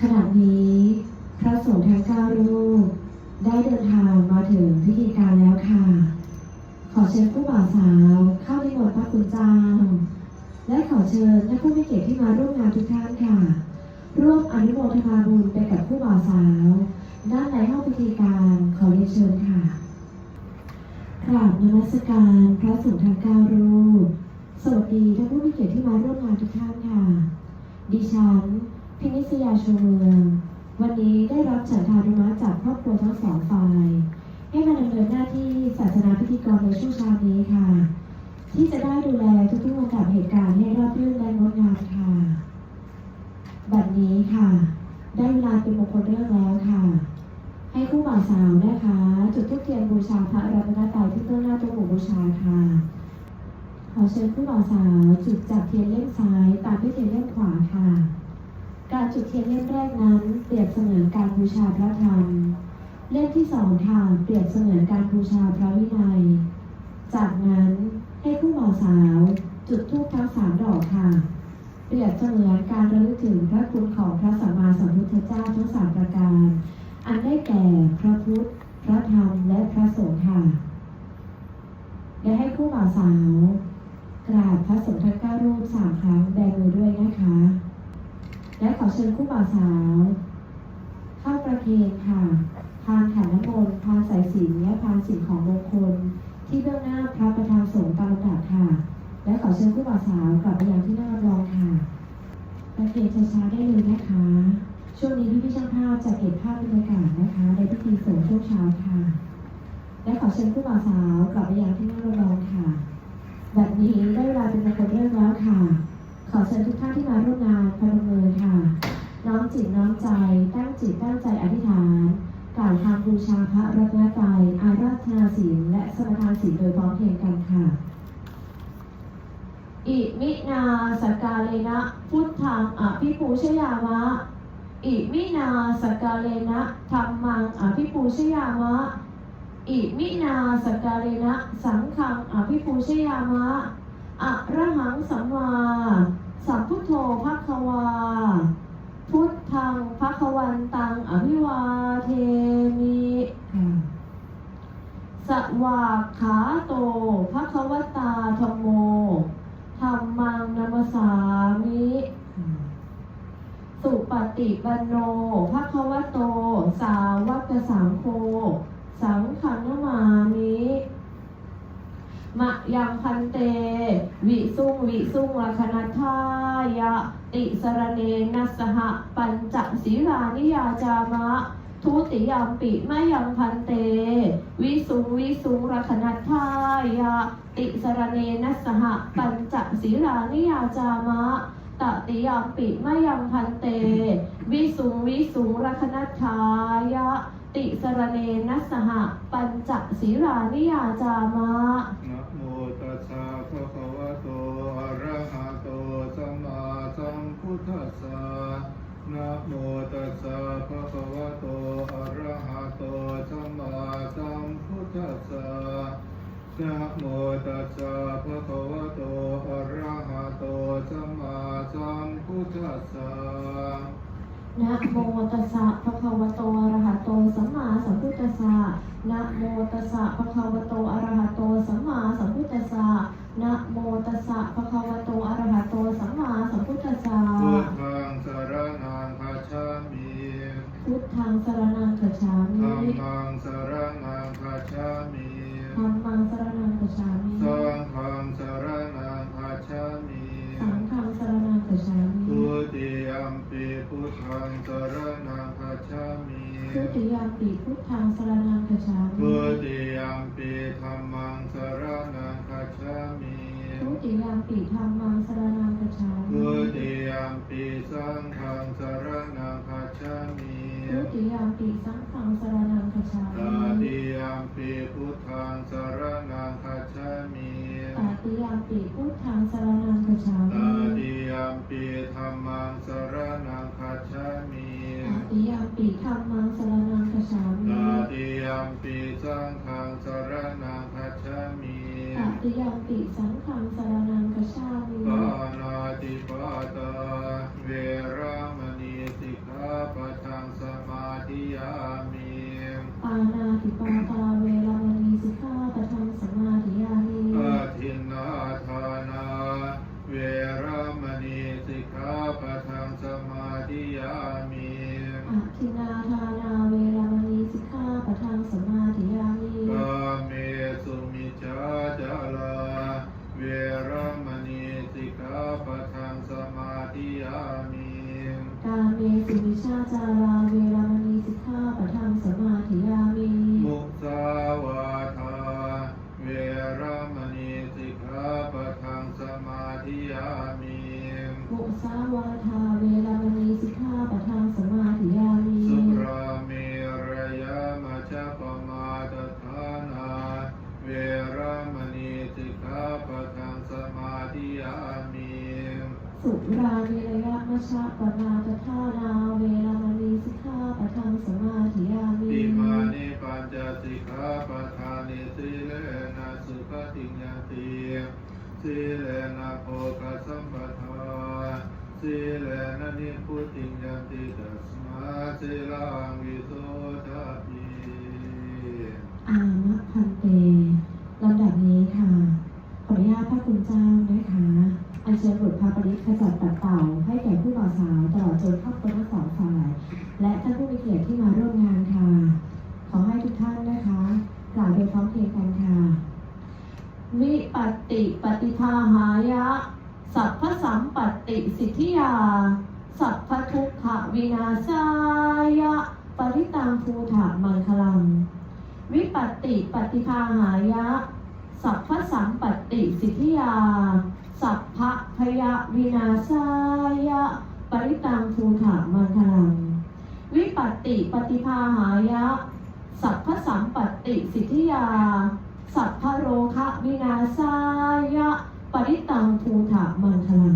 ขณะนี้พระสงฆ์ทั้งเก้ารูปได้เดินทางมาถึงพิธีการแล้วค่ะ ขอเชิญผู้บ่าวสาวเข้านิมนต์พระคุณเจ้า และขอเชิญท่านผู้มีเกียรติที่มาร่วมงานทุกท่านค่ะ ร่วมอนุโมทนาบุญไปกับผู้บ่าวสาว ด้านในห้องพิธีการขอเรียนเชิญค่ะกราบนมัสการพระสงฆ์ทั้งเก้ารูปสวัสดีท่านผู้มีเกียรติที่มาร่วมงานทุกท่านค่ะ ดิฉัน พินิษยาชมเมืองวันนี้ได้รับฉันทานุมัติจากครอบครัวทั้งสองฝ่าย ให้มาดำเนินหน้าที่ศาสนาพิธีกรในช่วงเช้านี้ค่ะ ที่จะได้ดูแลทุกๆลำดับเหตุการณ์ให้ราบรื่นและงดงามค่ะบัดนี้ค่ะ ได้เวลาเป็นมงคลเรื่องแล้วค่ะ ให้คู่บ่าวสาวนะคะ จุดธูปเทียนบูชาพระรัตนตรัยที่ต้นหน้าตัวหมู่บูชาค่ะขอเชิญผู้บ่าวสาวจุดจับเทียนเล่มซ้ายตามด้วยเทียนเล่มขวาค่ะ การจุดเทียนเล่มแรกนั้น เปรียบเสมือนการบูชาพระธรรม เล่มที่สองค่ะเปรียบเสมือนการบูชาพระวินัย จากนั้นให้ผู้บ่าวสาวจุดธูปทั้งสามดอกค่ะ เปรียบเสมือนการระลึกถึงพระคุณของพระสัมมาสัมพุทธเจ้าทั้งสามประการ อันได้แก่พระพุทธ พระธรรม และพระสงฆ์ค่ะ และให้ผู้บ่าวสาว กราบพระสงฆ์ทั้งเก้ารูปสามครั้งแบมือด้วยนะคะ และขอเชิญผู้บ่าวสาวเข้าประเคนค่ะพานขันน้ำมนต์พานสายสินและพานสิ่งของมงคล ที่เบื้องหน้าพระประธานสงฆ์ตามลำดับค่ะ และขอเชิญผู้บ่าวสาวกลับไปยังที่หน้ารองค่ะประเคนช้าๆได้เลยนะคะ ช่วงนี้พี่พี่ช่างภาพจะเก็บภาพบรรยากาศนะคะในพิธีสงฆ์ช่วงเช้าค่ะ และขอเชิญผู้บ่าวสาวกลับไปยังที่หน้ารองค่ะ แบบนี้ได้เวลาเป็นมงคลเรื่องแล้วค่ะ ขอเชิญทุกท่านที่มาร่วมงานพนมมือค่ะ น้อมจิตน้อมใจ ตั้งจิตตั้งใจอธิษฐานกล่าวคำบูชาพระรัตนตรัยอาราธนาศีลและสมทานศีลโดยพร้อมเพรียงกันค่ะ อิมินาสกกาเลนะพุทธังอภิปูชยามะอิมินาสกกาเลนะธรรมังอภิปูชยามะอิมินาสกกาเลนะสังฆังอภิปูชยามะอะระหังสัมมา สัมพุทโธภะคะวา พุทธังภะคะวันตังอภิวาเทมิสวากขาโตภะคะวตาธโมธรรมังนัมสสามิ สุปฏิปันโนภะคะวโต สาวกสังโฆ สังฆนมามิ มะยังพันเต วิสุงวิสุงลคณทายะ ติสรเนนัสหะ ปัญจศีลานิยาจามะ ทุติยามปิมะยังพันเต วิสุงวิสุงลคณทายะ ติสรเนนัสหะ ปัญจศีลานิยาจามะตติยามปิมะยังพันเต วิสุงวิสุงลคณทายะ ติสรเนนัสหะ ปัญจศีลานิยาจามะ โตอะระหะโตสัมมาสัมพุทธัสสะนะโมตัสสะภะคะวะโตอะระหะโตสัมมาสัมพุทธัสสะนะโมตัสสะภะคะวะโตอะระหะโตสัมมาส ติยามปิพุทธังสรณังคัจฉามิทุติยัมปิธัมมังสรณังคัจฉามิทุติยามปิธัมมังสรณังคัจฉามิทุติยัมปิสังฆังสรณังคัจฉามิทุติยามปิสังฆังสรณัง ยัมปิสังฆังสารนังกชามิปานาติปาตาเวรามณีสิกขาปัทังสมาธิยามิปานาติปาตาเวรามณีสิกขาปัทังสมาธิยามิอาทินนาทานาเวรามณีสิกขาปัทังสมาธิยามิอาทินา เมสุวิชาจาราเวรมณีสิกขาปะทังสมาธิยามิมุสาวาทาเวรมณีสิกขาปะทังสมาธิยามิมุสาวาทาเว สุราเมรยมัชฌะปมาทธานาเวรมณีสิกขาปะทังสมาธิยามิติมานิปัญจสิกขาปทานิสีเลนะสุขติญญาติสีเลนะโภคสัมปทาสีเลนะนิพุติญญาติตัสมาสีลังวิโสทะปิอามะพันเตลำดับนี้ค่ะ ขออนุญาตพระคุณเจ้านะคะอัญ เชิญบทพระปริศขจัดปัดเป่าให้แก่ผู้บ่าวสาวตลอดจนครอบครัวทั้งสองฝ่าย และท่านผู้มีเกียรติที่มาร่วมงานค่ะ ขอให้ทุกท่านนะคะกล่าวโดยพร้อมเพรียงกันค่ะวิปติปฏิภาหายะ สัพพสัมปติสิทธิยา สัพพทุกขวินาศายะ ปริตังภูถามังคลัง วิปติปฏิภาหายะ สัพพสัมปติสิทธิยา สัพพะพยาวินาศายะ ปริตังภูถามังคลัง วิปัตติปฏิภาหายะ สัพพสัมปัตติสิทธิยา สัพพะโรคะวินาศายะ ปริตังภูถามังคลัง